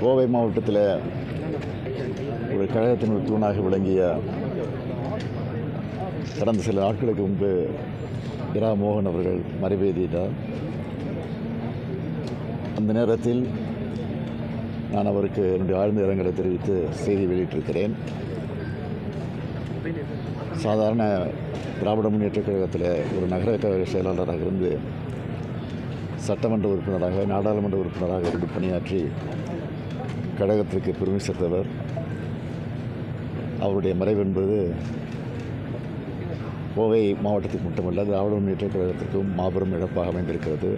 கோவை மாவட்டத்தில் ஒரு கழகத்தின் ஒரு தூணாக விளங்கிய கடந்த சில நாட்களுக்கு முன்பு இரா மோகன் அவர்கள் மறைவேதியிட்டார். அந்த நேரத்தில் நான் அவருக்கு என்னுடைய ஆழ்ந்த இரங்கலை தெரிவித்து செய்தி வெளியிட்டிருக்கிறேன். சாதாரண திராவிட முன்னேற்ற கழகத்தில் ஒரு நகர கழக செயலாளராக இருந்து சட்டமன்ற உறுப்பினராக நாடாளுமன்ற உறுப்பினராக இருந்து பணியாற்றி கழகத்திற்கு பெருமை சேர்த்தவர். அவருடைய மறைவு என்பது கோவை மாவட்டத்துக்கு மட்டுமல்ல திராவிட முன்னேற்ற கழகத்திற்கும் மாபெரும் இழப்பாக அமைந்திருக்கிறது.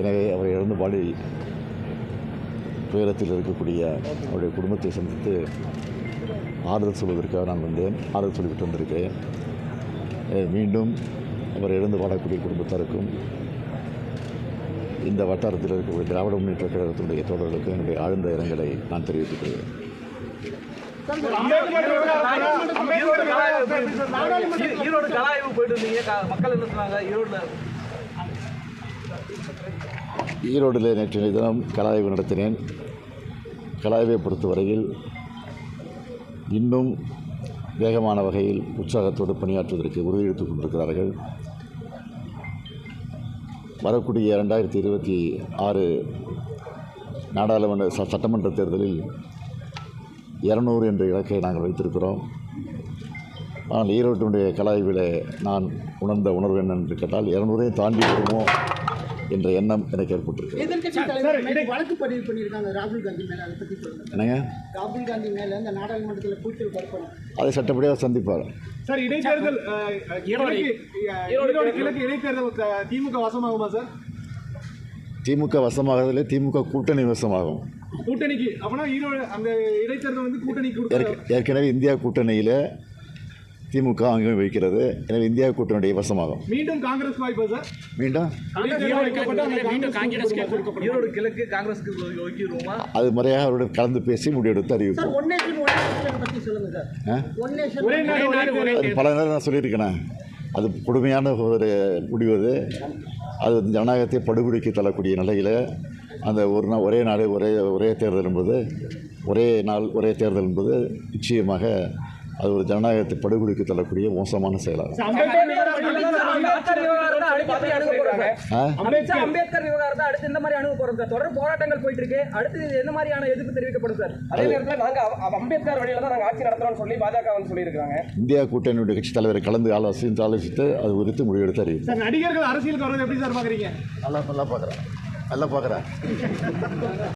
எனவே அவரை இழந்து வாழி துயரத்தில் இருக்கக்கூடிய அவருடைய குடும்பத்தை சந்தித்து ஆறுதல் சொல்வதற்காக நான் வந்தேன். ஆறுதல் சொல்லிவிட்டு வந்திருக்கிறேன். மீண்டும் அவர் இழந்து வாழக்கூடிய குடும்பத்தாருக்கும் இந்த வட்டாரத்தில் இருக்கக்கூடிய திராவிட முன்னேற்ற கழகத்தினுடைய தோழர்களுக்கு என்னுடைய ஆழ்ந்த இரங்கலை நான் தெரிவித்துக் கொள்கிறேன். ஈரோடு கலாய்வு போயிட்டு இருந்தீங்க மக்கள் என்ன சொன்னாங்க ஈரோடில் நேற்று தினம் கலாய்வு நடத்தினேன். கலாய்வை பொறுத்தவரையில் இன்னும் வேகமான வகையில் உற்சாகத்தோடு பணியாற்றுவதற்கு உறுதியெடுத்துக் கொண்டிருக்கிறார்கள். வரக்கூடிய ரெண்டாயிரத்தி இருபத்தி ஆறு நாடாளுமன்ற ச- சட்டமன்ற தேர்தலில் இரநூறு என்ற இலக்கை நாங்கள் வைத்திருக்கிறோம். ஆனால் ஈரோட்டினுடைய கலாய்வில் நான் உணர்ந்த உணர்வு என்னென்று கேட்டால் இரநூறையும் தாண்டி வருவோம் என்ற எண்ணம் எனக்கு ஏற்பட்டிருக்கு வழக்கு பதிவு பண்ணியிருக்காங்க ராகுல் காந்தி மேல அதை பத்தி சொல்லுங்க. என்னங்க? ராகுல் காந்தி மேல இந்த நாடாளுமன்றத்தில் கூச்சல் பரப்பணும். அதை சட்டப்படியாக சந்திப்பார். சார் இடைத்தேர்தல் கிழக்கு இடைத்தேர்தல் திமுக வசமாகுமா சார்? திமுக வசமாகறதுல திமுக கூட்டணி வசமாகும். கூட்டணிக்கு அப்பனா ஈரோடு அந்த இடைத்தேர்தல் வந்து ஏற்க- ஏற்கனவே இந்தியா கூட்டணியில் திமுக அங்கே வைக்கிறது எனவே இந்தியா கூட்டணியுடைய வசமாகும். மீண்டும் காங்கிரஸ் வாய்ப்பா சார்? மீண்டும்? கிழக்கு ஒதுக்கிடுவோமா அது முறையாக அவருடன் கலந்து பேசி முடிவெடுத்து அறிவிப்போம். பல நேரம் நான் சொல்லியிருக்கேனே. அது கொடுமையான ஒரு முடிவு அது. அது ஜனநாயகத்தை படுகொலிக்கு தள்ளக்கூடிய நிலையில் அந்த ஒரு நாள் ஒரே நாடு ஒரே ஒரே தேர்தல் என்பது ஒரே நாள் ஒரே தேர்தல் என்பது நிச்சயமாக அது ஒரு ஜனநாயகத்தை படுகொலிக்கு தள்ளக்கூடிய மோசமான செயலாகும். அம்பேத்கர் விவகாரத்தை அடுத்து இந்த மாதிரி அணுக போறோம் சார் தொடர் போராட்டங்கள் போயிட்டு இருக்கு அடுத்து என்ன மாதிரியான எதிர்ப்பு தெரிவிக்கப்படும் சார்? அதே நேரத்தில் நாங்க அம்பேத்கர் வழியில தான் நாங்க ஆட்சி நடத்துறோம்னு சொல்லி பாஜக வந்து சொல்லியிருக்காங்க இந்தியா கூட்டணியுடைய கட்சி தலைவரை கலந்து ஆலோசித்து ஆலோசித்து அது குறித்து முடிவெடுத்து அறிவிப்போம் சார் நடிகர்கள் அரசியலுக்கு வர்றது எப்படி சார் பாக்குறீங்க? நல்லா நல்லா பார்க்குறேன் நல்லா பார்க்குறேன்